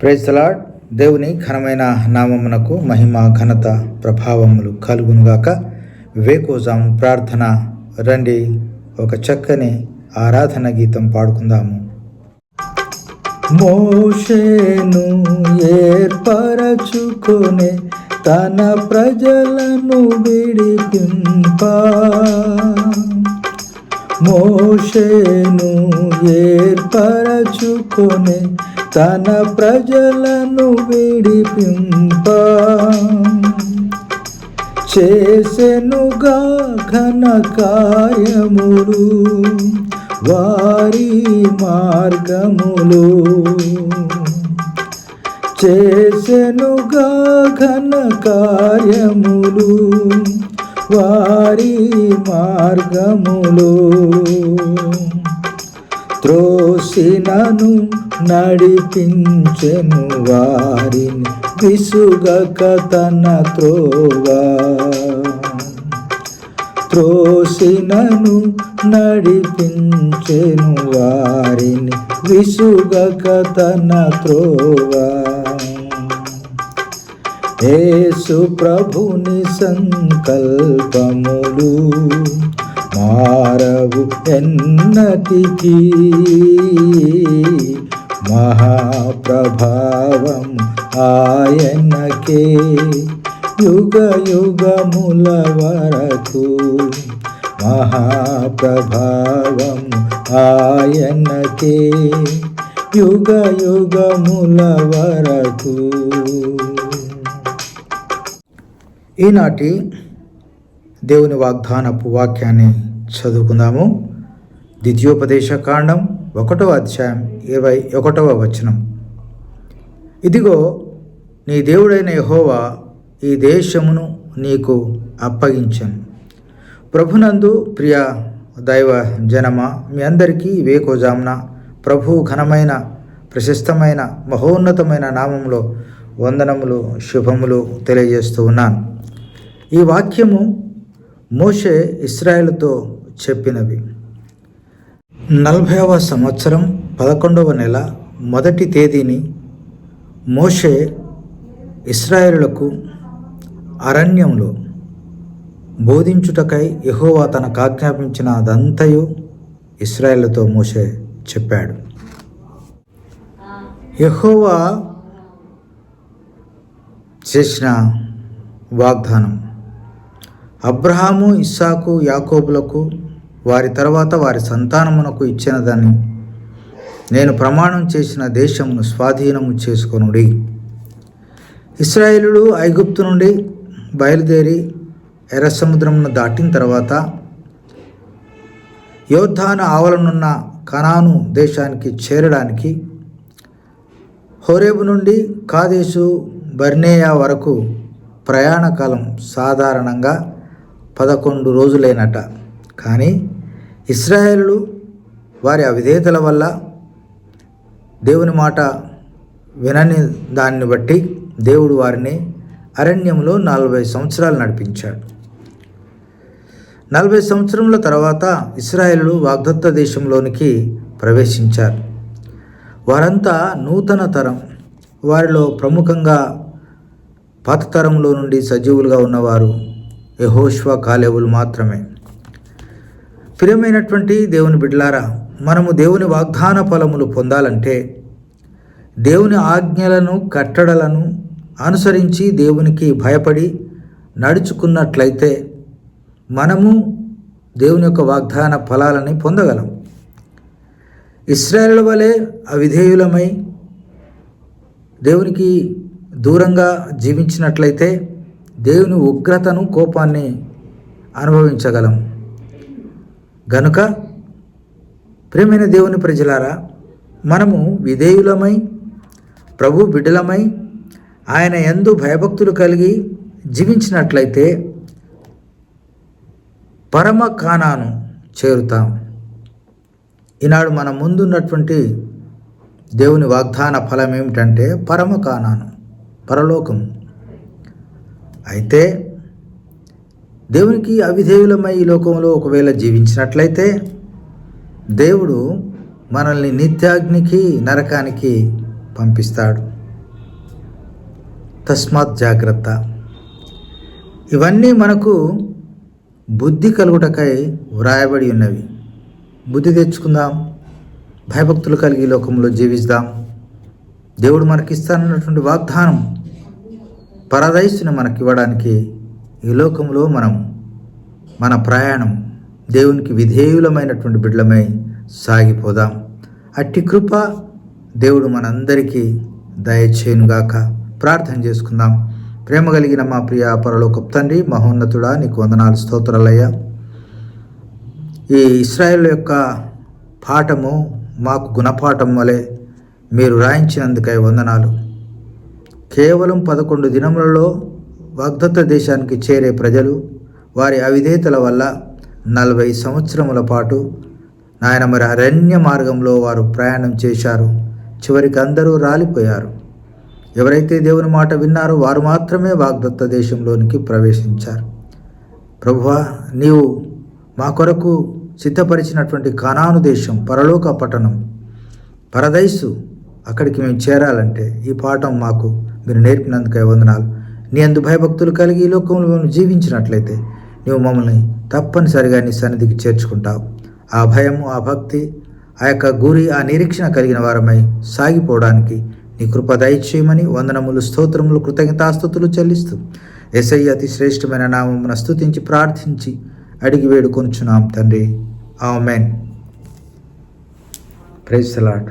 Praise the Lord దేవుని ఘనమైన నామమునకు మహిమ ఘనత ప్రభావములు కలుగునుగాక వేకోజాం ప్రార్థన రండి. ఒక చక్కని ఆరాధన గీతం పాడుకుందాము. మోషేను ఏర్పరచుకునే తన ప్రజలను విడిపింపా. మోషేను ఏర్పరచుకొని తన ప్రజలను విడిపింప. చేసెనుగా ఘన కార్యములు వారి మార్గములు. చేసెనుగా ఘన కార్యములు వారి మార్గములు త్రోసినను నడిపించెను వారిని విసుగక తన త్రోవా. త్రోసినను నడిపించెను వారిని విసుగక తన త్రోవా. యేసు ప్రభుని సంకల్పములు మారవు ఎన్నటికి. మహాప్రభావం ఆయనకే యుగ యుగముల వరకు. మహాప్రభావం ఆయనకే యుగ యుగముల వరకు. ఈనాటి దేవుని వాగ్దానపు వాక్యాన్ని చదువుకుందాము. ద్వితీయోపదేశ కాండం ఒకటవ అధ్యాయం ఇరవై ఒకటవ వచనం. ఇదిగో నీ దేవుడైన యహోవా ఈ దేశమును నీకు అప్పగించాను. ప్రభునందు ప్రియ దైవ జనమ మీ అందరికీ వేకోజామున ప్రభు ఘనమైన ప్రశస్తమైన మహోన్నతమైన నామంలో వందనములు శుభములు తెలియజేస్తూ ఉన్నాను. ఈ వాక్యము మోషే ఇస్రాయేల్తో చెప్పినవి. నలభైవ సంవత్సరం పదకొండవ నెల మొదటి తేదీని మోషే ఇస్రాయేలులకు అరణ్యంలో బోధించుటకై యహోవా తనకు ఆజ్ఞాపించిన అదంతయు ఇస్రాయేళ్ళతో మోషే చెప్పాడు. యహోవా చేసిన వాగ్దానం. అబ్రహాము ఇస్సాకు యాకోబులకు వారి తర్వాత వారి సంతానమునకు ఇచ్చినదని నేను ప్రమాణం చేసిన దేశమును స్వాధీనము చేసుకొనుడి. ఇస్రాయేలుడు ఐగుప్తు నుండి బయలుదేరి ఎర్ర సముద్రమును దాటిన తర్వాత యోద్ధాన ఆవలనున్న కనాను దేశానికి చేరడానికి హోరేబు నుండి కాదేశు బర్నేయా వరకు ప్రయాణ కాలం సాధారణంగా పదకొండు రోజులైనట. కానీ ఇస్రాయేలు వారి అవిధేతల వల్ల దేవుని మాట వినని దాన్ని బట్టి దేవుడు వారిని అరణ్యంలో నలభై సంవత్సరాలు నడిపించాడు. నలభై సంవత్సరముల తర్వాత ఇస్రాయేలు వాగ్దత్త దేశంలోనికి ప్రవేశించారు. వారంతా నూతన తరం. వారిలో ప్రముఖంగా పాత తరంలో నుండి సజీవులుగా ఉన్నవారు యహోష్వా కాలేవులు మాత్రమే. ప్రియమైనటువంటి దేవుని బిడ్డలారా మనము దేవుని వాగ్దాన ఫలములు పొందాలంటే దేవుని ఆజ్ఞలను కట్టడలను అనుసరించి దేవునికి భయపడి నడుచుకున్నట్లయితే మనము దేవుని యొక్క వాగ్దాన ఫలాలని పొందగలం. ఇస్రాయేల్ వలె అవిధేయులమై దేవునికి దూరంగా జీవించినట్లయితే దేవుని ఉగ్రతను కోపాన్ని అనుభవించగలం. గనుక ప్రేమైన దేవుని ప్రజలారా మనము విధేయులమై ప్రభు బిడ్డలమై ఆయన ఎందు భయభక్తులు కలిగి జీవించినట్లయితే పరమ కానాను చేరుతాం. ఈనాడు మన ముందున్నటువంటి దేవుని వాగ్దాన ఫలం ఏమిటంటే పరమ కానాను. పరలోకం. అయితే దేవునికి అవిధేయులమై ఈ లోకంలో ఒకవేళ జీవించినట్లయితే దేవుడు మనల్ని నిత్యాగ్నికి నరకానికి పంపిస్తాడు. తస్మాత్ జాగ్రత్త. ఇవన్నీ మనకు బుద్ధి కలుగుటకై వ్రాయబడి ఉన్నవి. బుద్ధి తెచ్చుకుందాం. భయభక్తులు కలిగి లోకంలో జీవిస్తాం దేవుడు మనకిస్తానన్నటువంటి వాగ్దానం పరదైసుని మనకి ఇవ్వడానికి ఈ లోకంలో మనం మన ప్రయాణం దేవునికి విధేయులమైనటువంటి బిడ్డలమై సాగిపోదాం. అట్టి కృప దేవుడు మనందరికీ దయచేయునుగాక. ప్రార్థన చేసుకుందాం. ప్రేమ కలిగిన మా ప్రియ పరలోక తండ్రి మహోన్నతుడా నీకు వందనాలు స్తోత్రాలయ్యా. ఈ ఇస్రాయేల్ యొక్క పాఠము మాకు గుణపాఠం వలె మీరు రాయించినందుకై వందనాలు. కేవలం పదకొండు దినములలో వాగ్దత్త దేశానికి చేరే ప్రజలు వారి అవిధేతల వల్ల నలభై సంవత్సరముల పాటు నాయన మరి అరణ్య మార్గంలో వారు ప్రయాణం చేశారు. చివరికి అందరూ రాలిపోయారు. ఎవరైతే దేవుని మాట విన్నారో వారు మాత్రమే వాగ్దత్త దేశంలోనికి ప్రవేశించారు. ప్రభువా నీవు మా కొరకు సిద్ధపరిచినటువంటి కనాను దేశం పరలోక పట్టణం పరదైసు అక్కడికి మేము చేరాలంటే ఈ పాఠం మాకు మీరు నేర్పినందుకై వందనాలు. నీ అందు భయభక్తులు కలిగి ఈ లోకంలో మేము జీవించినట్లయితే నువ్వు మమ్మల్ని తప్పనిసరిగా నీ సన్నిధికి చేర్చుకుంటావు. ఆ భయము ఆ భక్తి ఆ యొక్క గురి ఆ నిరీక్షణ కలిగిన వారమై సాగిపోవడానికి నీ కృప దయచేయమని వందనములు స్తోత్రములు కృతజ్ఞతాస్థుతులు చెల్లిస్తూ ఎస్ఐ అతి శ్రేష్టమైన నామమున స్తుతించి ప్రార్థించి అడిగి వేడుకొనుచున్నాం తండ్రి. ఆమెన్. Praise lot